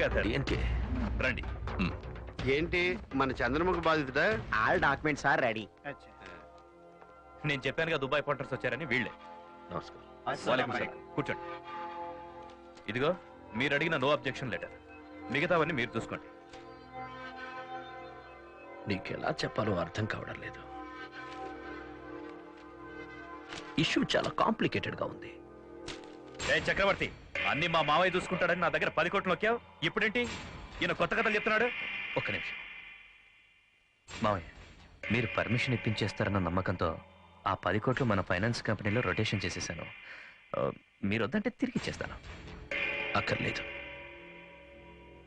కాదు డిఎన్కే రండి. ఏంటి? మన చంద్రముఖ బాధితుడా? All documents are ready. నేను చెప్పానుగా దుబాయ్ పోర్టర్స్ వచ్చారని వీళ్ళే. నమస్కారం. కూర్చోండి. ఇదిగో మీరు అడిగిన నో అబ్జెక్షన్ లెటర్. మిగతావన్నీ మీరు చూసుకోండి. నీకు ఎలా చెప్పాలో అర్థం కావడం లేదు. ఇష్యూ చాలా కాంప్లికేటెడ్గా ఉంది. ఏ చక్రవర్తి అన్ని మా మావయ్య చూసుకుంటాడని నా దగ్గర పది కోట్లు నొక్కావు? ఇప్పుడేంటి? ఈయన కొత్త కథలు చెప్తున్నాడు? ఒక్క నిమిషం. మావయ్య మీరు పర్మిషన్ ఇప్పించేస్తారన్న నమ్మకంతో ఆ పది కోట్లు మన ఫైనాన్స్ కంపెనీలో రొటేషన్ చేసేసాను. మీరు వద్దంటే తిరిగి ఇచ్చేస్తాను. అక్కర్లేదు.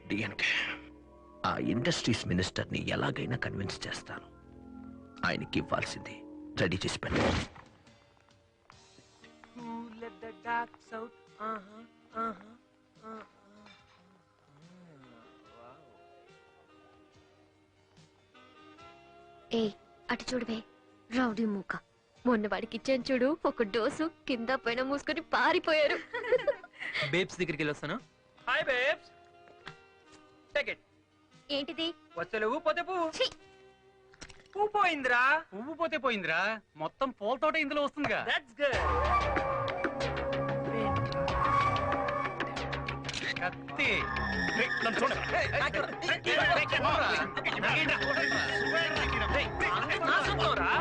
డిఎన్కే ఆ ఇండస్ట్రీస్ మినిస్టర్ని ఎలాగైనా కన్విన్స్ చేస్తాను. ఆయనకి ఇవ్వాల్సింది రెడీ చేసి పెట్టండి. ఏ అటు చూడవే రౌడీ మూక. మొన్న వాడికి ఇచ్చాను చూడు ఒక డోసు కింద పైన మూసుకొని పారిపోయారు. బేబ్స్ దగ్గరికి వెళ్ళొస్తాను. హాయ్ బేబ్స్ టేక్ ఇట్ ఏంటిది? వచ్చలు పోతే పువ్వు ఛీ! పువ్వు పోయిందిరా. పువ్వు పోతే పోయిందిరా. మొత్తం పూల తోట ఇందులో వస్తుందిగా. దట్స్ గుడ్ కత్తి నన్ను చూడండి. నా సొంతంరా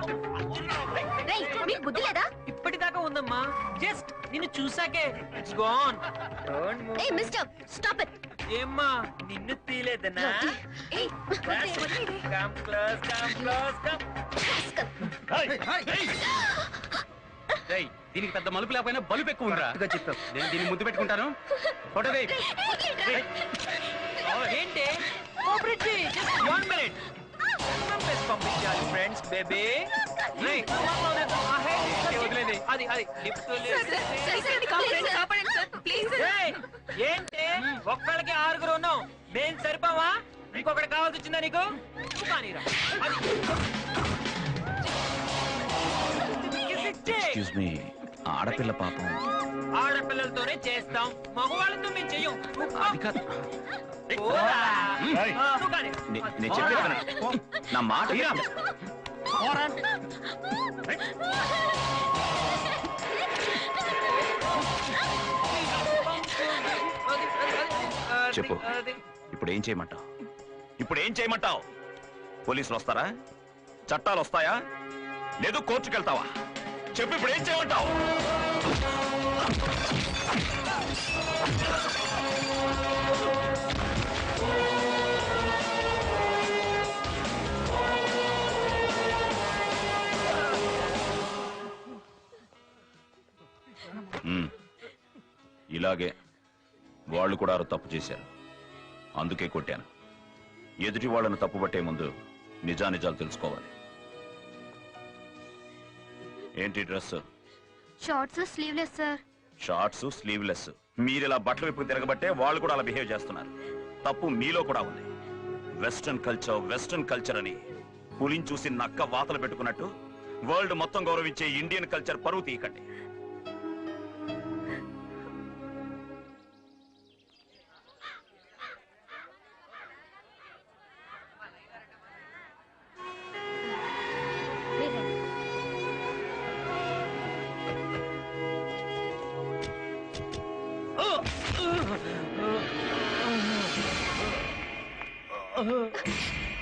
రేయ్ మీకు బుద్ధి లేదా ఇప్పటిదాకా ఉందమ్మా జస్ట్ నిన్ను చూసాకే ఇట్స్ గోన్ డోంట్ మూవ్ ఏ మిస్టర్ స్టాప్ ఇట్ ఏమ్మా నిన్ను తీలేదనా ఏయ్ come close come close come రేయ్, దీనికి పెద్ద మలుపు లేకపోయినా బలుపు ఎక్కువ ఉందిరా. చెప్పావు. నేను దీన్ని ముద్దు పెట్టుకుంటాను. ఫోటో. ఏంటి? కోఆపరేట్ చేయి జస్ట్ వన్ మినిట్ పంపేసి పంపించాలి ఫ్రెండ్స్ బేబీ వదిలేది. అది అది. లిఫ్ట్ ఏంటి? ఒక్కళ్ళకి ఆరుగురు ఉన్నాం నేను సరిపోవా? ఇంకొకటి కావాల్సి వచ్చిందా నీకు. ఎక్స్క్యూజ్ మీ ఆడపిల్ల పాపం ఆడపిల్లలతోనే చేస్తాం మగవాళ్ళతో మేము చెయ్యం అది కాదు పోరా. ఏయ్. ఆ, నువ్వు కానీ. నే- నేను చెప్పేది వినండి. నా మాట వినండి. అది, అది, అది, అది, చెప్పు. అది. ఇప్పుడు ఏం చేయమంటావు ఇప్పుడు ఏం చేయమంటావు పోలీసులు వస్తారా చట్టాలు వస్తాయా లేదు కోర్టుకు వెళ్తావా చెప్పు ఇప్పుడు ఏం చేయమంటావు? ఇలాగే వాళ్ళు కూడా ఆరు తప్పు చేశారు. అందుకే కొట్టాను. ఎదుటి వాళ్ళను తప్పుపట్టే ముందు నిజానిజాలు తెలుసుకోవాలి. ఏంటి dress? Shorts sleeveless sir shorts sleeveless మీరు ఇలా బట్టలు విప్పుకు తిరగబట్టే వాళ్ళు కూడా అలా బిహేవ్ చేస్తున్నారు. తప్పు మీలో కూడా ఉంది. వెస్టర్న్ కల్చర్ వెస్టర్న్ కల్చర్ అని పులిని చూసి నక్క వాతలు పెట్టుకున్నట్టు వరల్డ్ మొత్తం గౌరవించే ఇండియన్ కల్చర్ పరువు తీయకండి.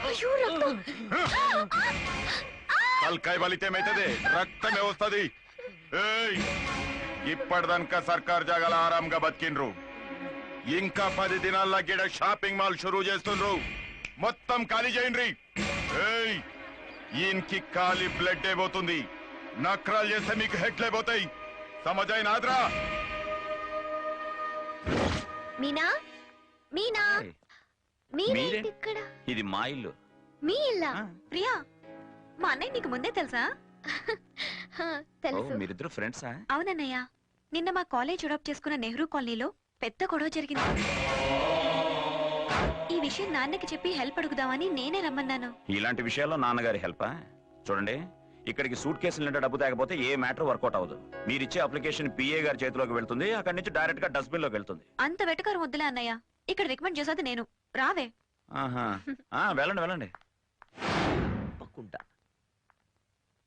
అయ్యో రక్తం తలకాయ బలితే ఏమైతుంది రక్తమే వస్తుంది ఏయ్ ఇప్పటిదాకా సర్కార్ జాగాల ఆరాంగా బతికిండ్రు ఇంకా పది దినాల్లో గిడ షాపింగ్ మాల్ షురూ చేస్తుండ్రు మొత్తం ఖాళీ చేయండి ఏయ్ ఈయనకి ఖాళీ బ్లడ్ అయిపోతుంది నక్రాలు చేస్తే మీకు హెడ్లే పోతాయి సమజైన ఆద్రా మీనా? మీనా? మీరేంటి మీరే? ఇక్కడ? ఇది మా ఇల్లు. మీ ఇల్లా? ప్రియా మా అన్నయ్య నీకు ముందే తెలుసా? తెలుసు. మీరిద్దరు ఫ్రెండ్సా? అవునన్నయ్య నిన్న మా కాలేజ్ అడాప్ట్ చేసుకున్న నెహ్రూ కాలనీలో పెద్ద గొడవ జరిగింది. ఈ విషయం నాన్నకి చెప్పి హెల్ప్ అడుగుదామని నేనే రమ్మన్నాను. ఇలాంటి విషయాల్లో నాన్నగారి హెల్పా? చూడండి. ఇక్కడికి సూట్ కేసులు నిండా డబ్బు తేకపోతే ఏ మ్యాటర్ వర్కౌట్ అవ్వదు. మీరిచ్చే అప్లికేషన్ పిఏ గారి చేతిలోకి వెళ్తుంది అక్కడి నుంచి డైరెక్ట్గా డస్ట్బిన్లోకి వెళ్తుంది. అంత వెటకారం వద్దులే అన్నయ్య. ఇక్కడ రికమెండ్ చేసేది నేను. రావే. ఆహా. ఆ, వెళ్ళండి వెళ్ళండి. తప్పకుండా.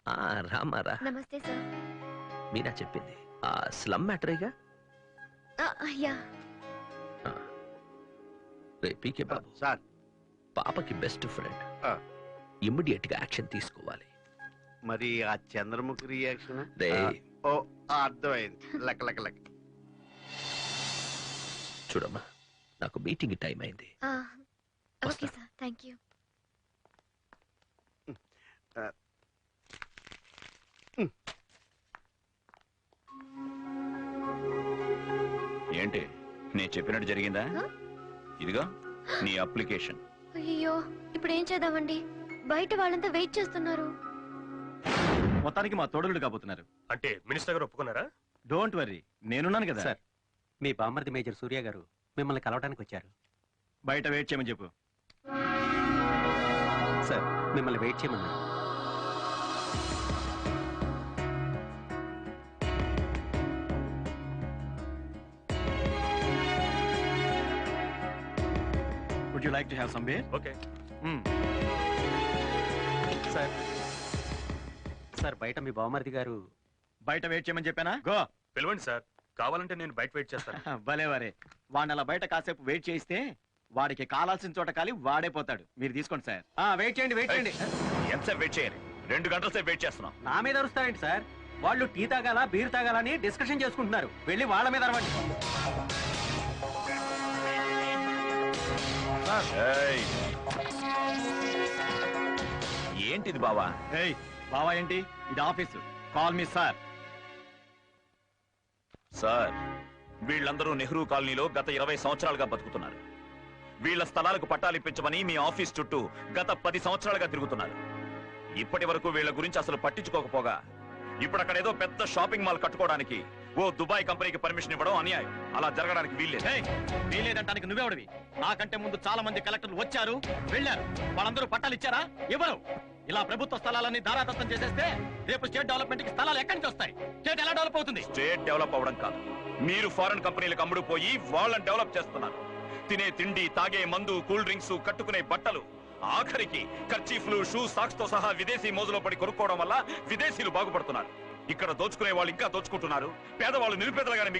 ఆ, రామారా నమస్తే సార్. మీనా చెప్పింది. ఆ స్లమ్ మ్యాటరేగా ఆ, రే పీకే బాబు. సార్. పాపకి బెస్ట్ ఫ్రెండ్ ఆ. ఇమ్మీడియట్గా యాక్షన్ తీసుకోవాలి. మరి ఆ చంద్రముఖి రియాక్షన్ ఓ అర్థమైంది. లెక్క లెక్క లెక్క. చూడమ్మా నాకు మీటింగ్ టైం అయింది. ఆ, ఓకే. సార్ థ్యాంక్ యూ ఏంటి? నేను చెప్పినట్టు జరిగిందా? ఇదిగో నీ అప్లికేషన్ అయ్యో ఇప్పుడు ఏం చేద్దామండి? బయట వాళ్ళంతా వెయిట్ చేస్తున్నారు. మొత్తానికి మా తోడులు కాబోతున్నారు. అంటే మినిస్టర్ గారు ఒప్పుకున్నారా? డోంట్ వర్రీ నేనున్నాను కదా. సార్. మీ బామ్మర్ది మేజర్ సూర్య గారు మిమ్మల్ని కలవడానికి వచ్చారు. బయట వెయిట్ చేయమని చెప్పు. సార్ మిమ్మల్ని వెయిట్ చేయమన్నారు would you like to have some beer okay sir sir బయట మీ బామ్మర్ది గారు. బయట వెయిట్ చేయమని చెప్పానా? గో పిలవండి సార్. కావాలంటే నేను బయట వెయిట్ చేస్తాను. భలే వరే. వాడిని అలా బయట కాసేపు వెయిట్ చేయిస్తే వాడికి కావాల్సిన చోట కాలి వాడే పోతాడు. మీరు తీసుకోండి సార్. ఆ, వెయిట్ చేయండి వెయిట్ చేయండి. ఎంతసేపు వెయిట్ చేయాలి? రెండు గంటల సేపు వెయిట్ చేస్తున్నాం. నా మీద అరుస్తారేంటి సార్? వాళ్ళు టీ తాగాల బీర్ తాగాలని డిస్కషన్ చేసుకుంటున్నారు. వెళ్ళి వాళ్ళ మీద అరవండి. ఏంటిది బావా? ఏయ్ బావా ఏంటి? ఇది office. Call me sir. Sir వీళ్ళందరూ నెహ్రూ కాలనీలో గత ఇరవై సంవత్సరాలుగా బతుకుతున్నారు. వీళ్ళ స్థలాలకు పట్టాలు ఇప్పించమని మీ ఆఫీస్ చుట్టూ గత పది సంవత్సరాలుగా తిరుగుతున్నారు. ఇప్పటి వరకు వీళ్ళ గురించి అసలు పట్టించుకోకపోగా ఇప్పుడు అక్కడ ఏదో పెద్ద షాపింగ్ మాల్ కట్టుకోవడానికి ఓ దుబాయ్ కంపెనీకి పర్మిషన్ ఇవ్వడం అన్యాయం. అలా జరగడానికి వీల్లేదు. ఏయ్ వీలేదంటానికి నువ్వెవడివి? నాకంటే ముందు చాలా మంది కలెక్టర్లు వచ్చారు వెళ్ళారు. వాళ్ళందరూ పట్టాలు ఇచ్చారా? ఇవ్వరు. ఇలా ప్రభుత్వ స్థలాలన్నీ ధారాదత్తం చేసేస్తే రేపు స్టేట్ డెవలప్మెంట్కి స్థలాలు ఎక్కడి నుంచి వస్తాయి? స్టేట్ ఎలా డెవలప్ అవుతుంది? స్టేట్ డెవలప్ అవ్వడం కాదు. మీరు ఫారెన్ కంపెనీలకు అమ్ముడు పోయి వాళ్ళని డెవలప్ చేస్తున్నారు. తినే తిండి తాగే మందు కూల్ డ్రింక్స్ కట్టుకునే బట్టలు ఆఖరికి కర్చీఫ్లు షూ సాక్స్తో సహా విదేశీ మోజులో పడి కొనుక్కోవడం వల్ల విదేశీయులు బాగుపడుతున్నారు. ఇక్కడ దోచుకునే వాళ్ళు ఇంకా దోచుకుంటున్నారు. పేదవాళ్ళు నిరుపేదలుగానే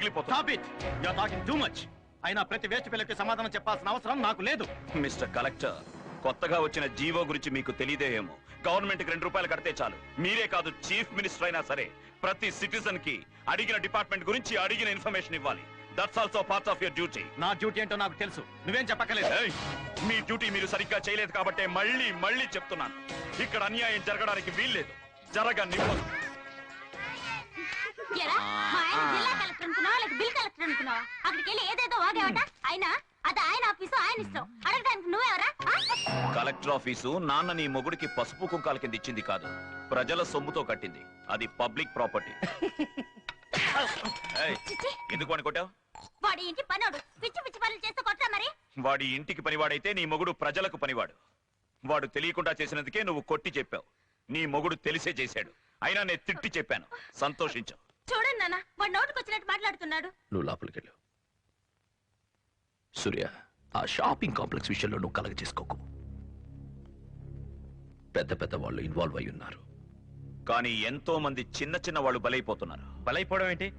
మచ్ అయినా ప్రతి వేస్ట్ పిల్లకి సమాధానం చెప్పాల్సిన అవసరం నాకు లేదు. మిస్టర్ కలెక్టర్ కొత్తగా వచ్చిన జీవో గురించి మీకు తెలియదే ఏమో గవర్నమెంట్కి రెండు రూపాయలు కడితే చాలు. మీరే కాదు చీఫ్ మినిస్టర్ అయినా సరే ప్రతి సిటిజన్కి అడిగిన డిపార్ట్మెంట్ గురించి అడిగిన ఇన్ఫర్మేషన్ ఇవ్వాలి. That's also part of your duty నా డ్యూటీ ఏంటో నాకు తెలుసు. నువ్వేం చెప్పక్కలేదు ఏయ్, మీ డ్యూటీ మీరు సరిగ్గా చేయలేదు కాబట్టే మళ్ళీ మళ్ళీ చెప్తున్నాను. ఇక్కడ అన్యాయం జరగడానికి వీల్లేదు. జరగనివ్వదు కలెక్టర్ అనుకున్నావా? లేక బిల్ కలెక్టర్ అనుకున్నావా? అక్కడికి వెళ్ళి ఏదేదో వాగేవట? అయినా అది ఆయన ఆఫీసు ఆయన ఇష్టం. అడగడానికి నువ్వెవరా? కలెక్టర్ ఆఫీసు నాన్న నీ మొగుడికి పసుపు కుంకాల కింద ఇచ్చింది కాదు. ప్రజల సొమ్ముతో కట్టింది. అది పబ్లిక్ ప్రాపర్టీ. ఎందుకు అని కొట్టావు? వాడి ఇంటి పనోడు. పిచ్చి పిచ్చి పనులు చేస్తూ కొట్టా మరి? వాడి ఇంటికి పనివాడైతే నీ మొగుడు ప్రజలకు పనివాడు. వాడు తెలియకుండా చేసినందుకే నువ్వు కొట్టి చెప్పావు. నీ మొగుడు తెలిసే చేశాడు. అయినా నేను తిట్టి చెప్పాను. సంతోషించు. చూడండి నాన్న వాడు నోటికి వచ్చినట్టు మాట్లాడుతున్నాడు. నువ్వు లోపలికి వెళ్ళు సూర్య ఆ షాపింగ్ కాంప్లెక్స్ విషయంలో నువ్వు కలగ చేసుకోకు పెద్ద పెద్ద వాళ్ళు ఇన్వాల్వ్ అయి ఉన్నారు. కానీ ఎంతో మంది చిన్న చిన్న వాళ్ళు బలైపోతున్నారు. బలైపోవడం ఏంటి?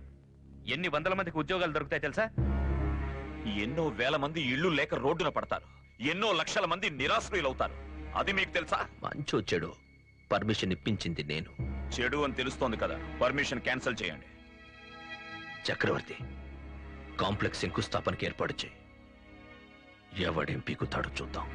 ఎన్ని వందల మందికి ఉద్యోగాలు దొరుకుతాయి తెలుసా? ఎన్నో వేల మంది ఇళ్ళు లేక రోడ్డున పడతారు. ఎన్నో లక్షల మంది నిరాశ్రయులవుతారు. అది మీకు తెలుసా? మంచో చెడు పర్మిషన్ ఇప్పించింది నేను. చెడు అని తెలుస్తోంది కదా పర్మిషన్ క్యాన్సిల్ చేయండి. చక్రవర్తి కాంప్లెక్స్ శంకుస్థాపనకి ఏర్పాటు చేయి. ఎవడేం పీకుతాడో చూద్దాం.